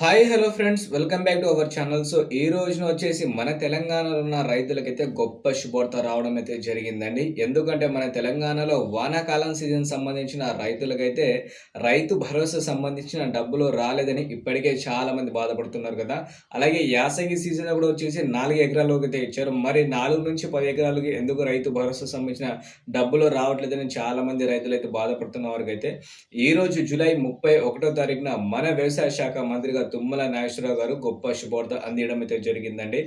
Hi hello friends welcome back to our channel so ఈ రోజున వచ్చేసి మన తెలంగాణలో ఉన్న రైతులకైతే గొప్ప శుభార్త రావడం అయితే జరిగిందండి. ఎందుకంటే మన తెలంగాణలో వానాకాలం సీజన్ సంబంధించిన రైతులకైతే రైతు భరోసా సంబంధించిన డబ్బులు రాలేదని ఇప్పటికే చాలా మంది బాధపడుతున్నారు కదా. అలాగే యాసంగి సీజన్ కూడా వచ్చేసి నాలుగు ఎకరాలకు అయితే ఇచ్చారు. మరి నాలుగు నుంచి పది ఎకరాలకి ఎందుకు రైతు భరోసా సంబంధించిన డబ్బులు రావట్లేదని చాలా మంది రైతులు అయితే బాధపడుతున్న వారికైతే ఈ రోజు జూలై ముప్పై ఒకటో తారీఖున మన వ్యవసాయ శాఖ మంత్రిగా తుమ్మల నాగేశ్వరరావు గారు గొప్ప శుభార్త అందియడం అయితే జరిగిందండి.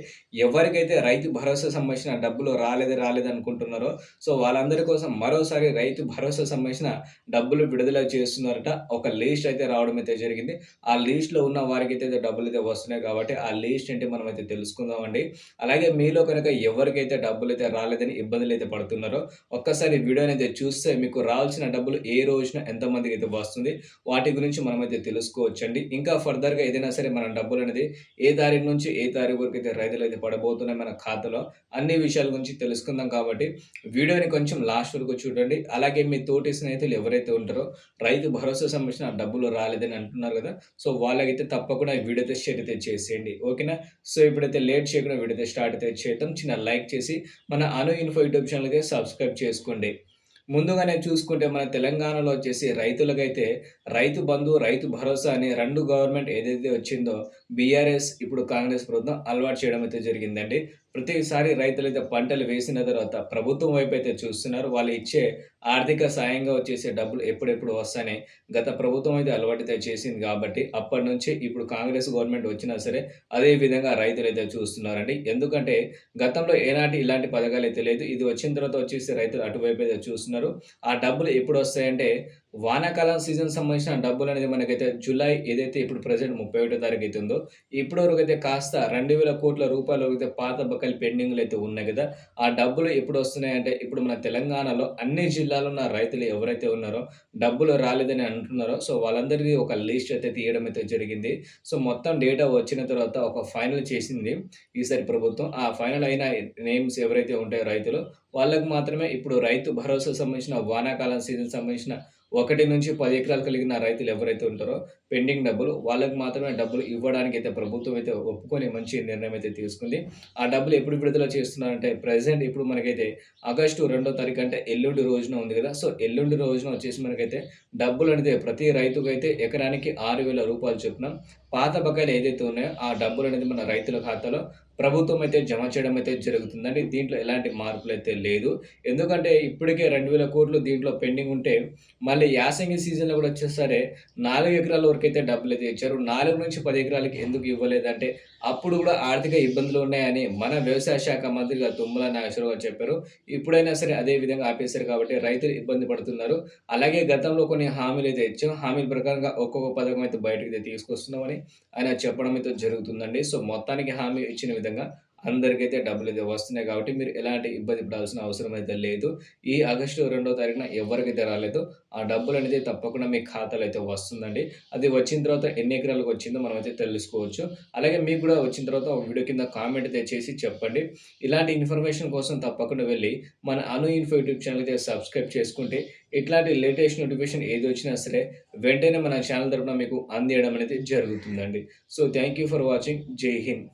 ఎవరికైతే రైతు భరోసా సంబంధించిన డబ్బులు రాలేదు రాలేదు అనుకుంటున్నారో సో వాళ్ళందరి కోసం మరోసారి రైతు భరోసా సంబంధించిన డబ్బులు విడుదల చేస్తున్నారట. ఒక లిస్ట్ అయితే రావడం అయితే జరిగింది. ఆ లిస్ట్లో ఉన్న వారికి అయితే డబ్బులు అయితే వస్తున్నాయి కాబట్టి ఆ లిస్ట్ ఏంటి మనం అయితే తెలుసుకుందామండి. అలాగే మీలో కనుక ఎవరికైతే డబ్బులు అయితే రాలేదని ఇబ్బందులు అయితే పడుతున్నారో ఒక్కసారి వీడియోని అయితే చూస్తే మీకు రావాల్సిన డబ్బులు ఏ రోజున ఎంతమందికి అయితే వస్తుంది వాటి గురించి మనం అయితే తెలుసుకోవచ్చండి. ఇంకా ఫర్దర్గా ఏదైనా సరే మన డబ్బులు అనేది ఏ తారీఖు నుంచి ఏ తారీఖు వరకు అయితే రైతులు అయితే పడబోతున్నాయి మన ఖాతాలో అన్ని విషయాల గురించి తెలుసుకుందాం కాబట్టి వీడియోని కొంచెం లాస్ట్ వరకు చూడండి. అలాగే మీ తోటి స్నేహితులు ఎవరైతే ఉంటారో రైతు భరోసా సంబంధించిన డబ్బులు రాలేదని అంటున్నారు కదా సో వాళ్ళకైతే తప్పకుండా ఈ వీడియో షేర్ అయితే చేసేయండి. ఓకేనా? సో ఇప్పుడైతే లేట్ చేయకుండా వీడియో స్టార్ట్ అయితే చేయటం చిన్న లైక్ చేసి మన అను ఇన్ఫో యూట్యూబ్ ఛానల్ అయితే సబ్స్క్రైబ్ చేసుకోండి. ముందుగానే చూసుకుంటే మన తెలంగాణలో వచ్చేసి రైతులకైతే రైతు బంధు రైతు భరోసా అని రెండు గవర్నమెంట్ ఏదైతే వచ్చిందో బీఆర్ఎస్ ఇప్పుడు కాంగ్రెస్ ప్రభుత్వం అలవాటు చేయడం అయితే జరిగిందండి. ప్రతిసారి రైతులైతే పంటలు వేసిన తర్వాత ప్రభుత్వం వైపు అయితే చూస్తున్నారు. వాళ్ళు ఇచ్చే ఆర్థిక సాయంగా వచ్చేసే డబ్బులు ఎప్పుడెప్పుడు వస్తాయని గత ప్రభుత్వం అయితే అలవాటు అయితే చేసింది కాబట్టి అప్పటి నుంచి ఇప్పుడు కాంగ్రెస్ గవర్నమెంట్ వచ్చినా సరే అదే విధంగా రైతులు అయితే చూస్తున్నారండి. ఎందుకంటే గతంలో ఏనాటి ఇలాంటి పథకాలు అయితే లేదు. ఇది వచ్చిన తర్వాత వచ్చేసి రైతులు అటువైపు అయితే చూస్తున్నారు. ఆ డబ్బులు ఎప్పుడు వస్తాయంటే వానాకాలం సీజన్ సంబంధించిన డబ్బులు అనేది మనకైతే జూలై ఏదైతే ఇప్పుడు ప్రజెంట్ ముప్పై ఒకటో తారీఖు అయితే ఉందో ఇప్పటి వరకు అయితే కాస్త రెండు వేల కోట్ల రూపాయలు అయితే పాత బకాయిలు పెండింగ్లు అయితే ఉన్నాయి కదా. ఆ డబ్బులు ఎప్పుడు వస్తున్నాయంటే ఇప్పుడు మన తెలంగాణలో అన్ని జిల్లాలో ఉన్న రైతులు ఎవరైతే ఉన్నారో డబ్బులు రాలేదని అంటున్నారో సో వాళ్ళందరికీ ఒక లిస్ట్ అయితే తీయడం అయితే జరిగింది. సో మొత్తం డేటా వచ్చిన తర్వాత ఒక ఫైనల్ చేసింది ఈసారి ప్రభుత్వం. ఆ ఫైనల్ అయిన నేమ్స్ ఎవరైతే ఉంటాయో రైతులు వాళ్ళకు మాత్రమే ఇప్పుడు రైతు భరోసా సంబంధించిన వానాకాలం సీజన్ సంబంధించిన ఒకటి నుంచి పది ఎకరాలు కలిగిన రైతులు ఎవరైతే ఉంటారో పెండింగ్ డబ్బులు వాళ్ళకి మాత్రమే డబ్బులు ఇవ్వడానికి అయితే ప్రభుత్వం అయితే ఒప్పుకొని మంచి నిర్ణయం అయితే తీసుకుంది. ఆ డబ్బులు ఎప్పుడు విడుదల చేస్తున్నారంటే ప్రజెంట్ ఇప్పుడు మనకైతే ఆగస్టు రెండో తారీఖు అంటే ఎల్లుండి రోజున ఉంది కదా. సో ఎల్లుండి రోజున వచ్చేసి మనకైతే డబ్బులు అనేది ప్రతి రైతుకు అయితే ఎకరానికి ఆరు వేల రూపాయలు చొప్పున పాత బకాయిలు ఏదైతే ఉన్నాయో ఆ డబ్బులు అనేది మన రైతుల ఖాతాలో ప్రభుత్వం అయితే జమ చేయడం అయితే జరుగుతుందండి. దీంట్లో ఎలాంటి మార్పులు అయితే లేదు. ఎందుకంటే ఇప్పటికే రెండు వేల కోట్లు దీంట్లో పెండింగ్ ఉంటే మళ్ళీ యాసంగి సీజన్లో కూడా వచ్చేసరే నాలుగు ఎకరాల వరకు అయితే డబ్బులు అయితే ఇచ్చారు. నాలుగు నుంచి పది ఎకరాలకి ఎందుకు ఇవ్వలేదంటే అప్పుడు కూడా ఆర్థిక ఇబ్బందులు ఉన్నాయని మన వ్యవసాయ శాఖ మంత్రిగా తుమ్మల నాగేశ్వర గారు చెప్పారు. ఇప్పుడైనా సరే అదే విధంగా ఆపేశారు కాబట్టి రైతులు ఇబ్బంది పడుతున్నారు. అలాగే గతంలో కొన్ని హామీలు అయితే ఇచ్చాం. హామీల ప్రకారంగా ఒక్కొక్క పథకం అయితే బయటకు అయితే తీసుకొస్తున్నామని ఆయన చెప్పడం అయితే జరుగుతుందండి. సో మొత్తానికి హామీ ఇచ్చిన విధంగా అందరికైతే డబ్బులు అయితే వస్తున్నాయి కాబట్టి మీరు ఎలాంటి ఇబ్బంది పడాల్సిన అవసరం అయితే లేదు. ఈ ఆగస్టు రెండో తారీఖున ఎవరికైతే రాలేదు ఆ డబ్బులు అనేది తప్పకుండా మీ ఖాతాలో అయితే వస్తుందండి. అది వచ్చిన తర్వాత ఎన్ని ఎకరాలకు వచ్చిందో మనం అయితే తెలుసుకోవచ్చు. అలాగే మీకు కూడా వచ్చిన తర్వాత ఒక వీడియో కింద కామెంట్ అయితే చేసి చెప్పండి. ఇలాంటి ఇన్ఫర్మేషన్ కోసం తప్పకుండా వెళ్ళి మన అను ఇన్ఫో యూట్యూబ్ ఛానల్ అయితే సబ్స్క్రైబ్ చేసుకుంటే ఇట్లాంటి లేటెస్ట్ నోటిఫికేషన్ ఏది వచ్చినా సరే వెంటనే మన ఛానల్ తరపున మీకు అందియడం అనేది జరుగుతుందండి. So thank you for watching జై హింద్.